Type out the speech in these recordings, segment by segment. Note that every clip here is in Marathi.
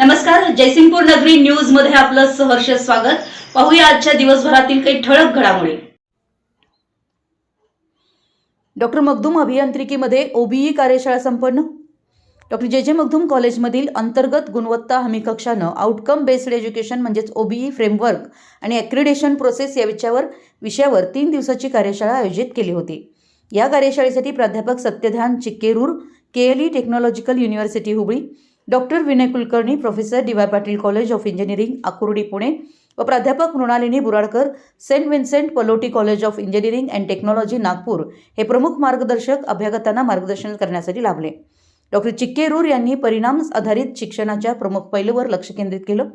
नमस्कार जयसिंगपूर नगरी न्यूजमध्ये आपलं सहर्ष स्वागत. पाहूया आजच्या दिवसभरातील काही ठळक घडामोडी. डॉक्टर मगदूम अभियांत्रिकीमध्ये ओबीई कार्यशाळा संपन्न. डॉक्टर जे. जे. मखदूम कॉलेजमधील अंतर्गत गुणवत्ता हमी कक्षानं आउटकम बेस्ड एज्युकेशन म्हणजेच ओबीई फ्रेमवर्क आणि ॲक्रिडेशन प्रोसेस या विषयावर विषयावर तीन दिवसाची कार्यशाळा आयोजित केली होती. या कार्यशाळेसाठी प्राध्यापक Satyadhyan Chikkerur K L E technological university Hubli doctor Vinay Kulkarni professor D Y Patil college of engineering Akurdi Pune. व प्राध्यापक Mrinalini Buradkar saint Vincent Pallotti college of engineering and technology Nagpur हे प्रमुख मार्गदर्शक अभ्यागतांना मार्गदर्शन करण्यासाठी लाभले. डॉक्टर चिक्केरूर यांनी परिणाम आधारित शिक्षणाच्या प्रमुख पैलूवर लक्ष केंद्रित केलं.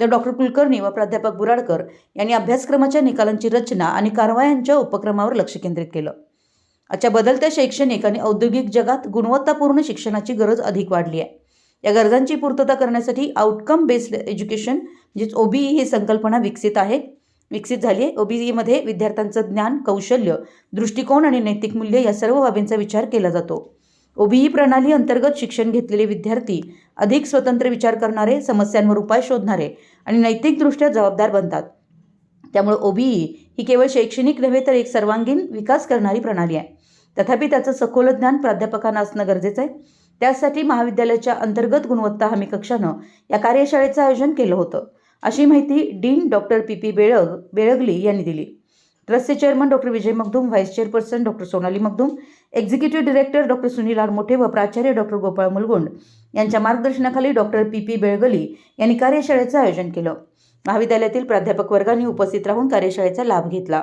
तर डॉक्टर कुलकर्णी व प्राध्यापक बुराडकर यांनी अभ्यासक्रमाच्या निकालांची रचना आणि कारवायांच्या उपक्रमावर लक्ष केंद्रित केलं. आजच्या बदलत्या शैक्षणिक आणि औद्योगिक जगात गुणवत्तापूर्ण शिक्षणाची गरज अधिक वाढली आहे. या गरजांची पूर्तता करण्यासाठी आउटकम बेस्ड एज्युकेशन म्हणजेच ओबीई ही संकल्पना विकसित आहे. विकसित झाली आहे. ओबीईमध्ये विद्यार्थ्यांचं ज्ञान कौशल्य दृष्टिकोन आणि नैतिक मूल्य या सर्व बाबींचा विचार केला जातो. ओबीई प्रणाली अंतर्गत शिक्षण घेतलेले विद्यार्थी अधिक स्वतंत्र विचार करणारे समस्यांवर उपाय शोधणारे आणि नैतिकदृष्ट्या जबाबदार बनतात. त्यामुळे ओबीई ही केवळ शैक्षणिक नव्हे तर एक सर्वांगीण विकास करणारी प्रणाली आहे. तथापि त्याचं सखोल ज्ञान प्राध्यापकांना असणं गरजेचं आहे. त्यासाठी महाविद्यालयाच्या अंतर्गत गुणवत्ता हमी कक्षानं या कार्यशाळेचं आयोजन केलं होतं. अशी माहिती डीन डॉक्टर पी. पी. बेळग बेळगली यांनी दिली. ट्रस्टचे chairman doctor Vijay Magdum vice chairperson doctor Sonali Magdum executive director doctor Sunil Mothe व प्राचार्य डॉक्टर गोपाळ मुलगुंड यांच्या मार्गदर्शनाखाली डॉक्टर पी. पी. बेळगली यांनी कार्यशाळेचं आयोजन केलं. महाविद्यालयातील प्राध्यापक वर्गांनी उपस्थित राहून कार्यशाळेचा लाभ घेतला.